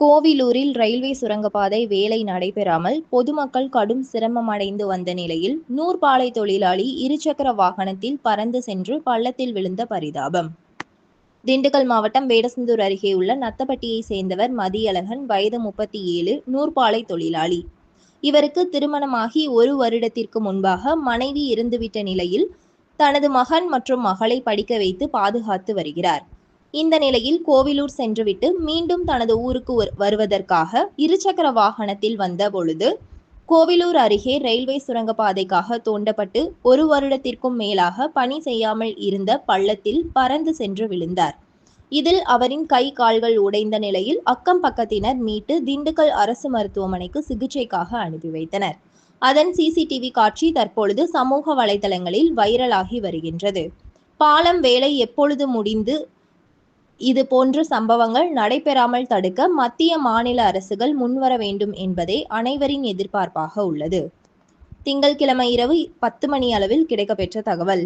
கோவிலூரில் railway சுரங்கப்பாதை வேலை நடைபெறாமல் பொதுமக்கள் கடும் சிரமமடைந்து வந்த நிலையில் நூற்பாலை தொழிலாளி இருசக்கர வாகனத்தில் பறந்து சென்று பள்ளத்தில் விழுந்த பரிதாபம். திண்டுக்கல் மாவட்டம் வேடசந்தூர் அருகே உள்ள நத்தப்பட்டியை சேர்ந்தவர் மதியழகன் வயது முப்பத்தி ஏழு நூற்பாலை தொழிலாளி. இவருக்கு திருமணமாகி ஒரு வருடத்திற்கு முன்பாக மனைவி இருந்துவிட்ட நிலையில் தனது மகன் மற்றும் மகளை படிக்க வைத்து பாதுகாத்து வருகிறார். இந்த நிலையில் கோவிலூர் சென்றுவிட்டு மீண்டும் தனது ஊருக்கு வருவதற்காக இருசக்கர வாகனத்தில் வந்த பொழுது கோவிலூர் அருகே ரயில்வே சுரங்கப்பாதைக்காக தோண்டப்பட்டு ஒரு வருடத்திற்கும் மேலாக பணி செய்யாமல் இருந்த பள்ளத்தில் பறந்து சென்று விழுந்தார். இதில் அவரின் கை கால்கள் உடைந்த நிலையில் அக்கம் பக்கத்தினர் மீட்டு திண்டுக்கல் அரசு மருத்துவமனைக்கு சிகிச்சைக்காக அனுப்பி வைத்தனர். அதன் சிசிடிவி காட்சி தற்பொழுது சமூக வலைதளங்களில் வைரலாகி வருகின்றது. பாலம் வேலை எப்பொழுது முடிந்து இது போன்ற சம்பவங்கள் நடைபெறாமல் தடுக்க மத்திய மாநில அரசுகள் முன்வர வேண்டும் என்பதே அனைவரின் எதிர்பார்ப்பாக உள்ளது. திங்கட்கிழமை இரவு பத்து மணி அளவில் கிடைக்கப்பெற்ற தகவல்.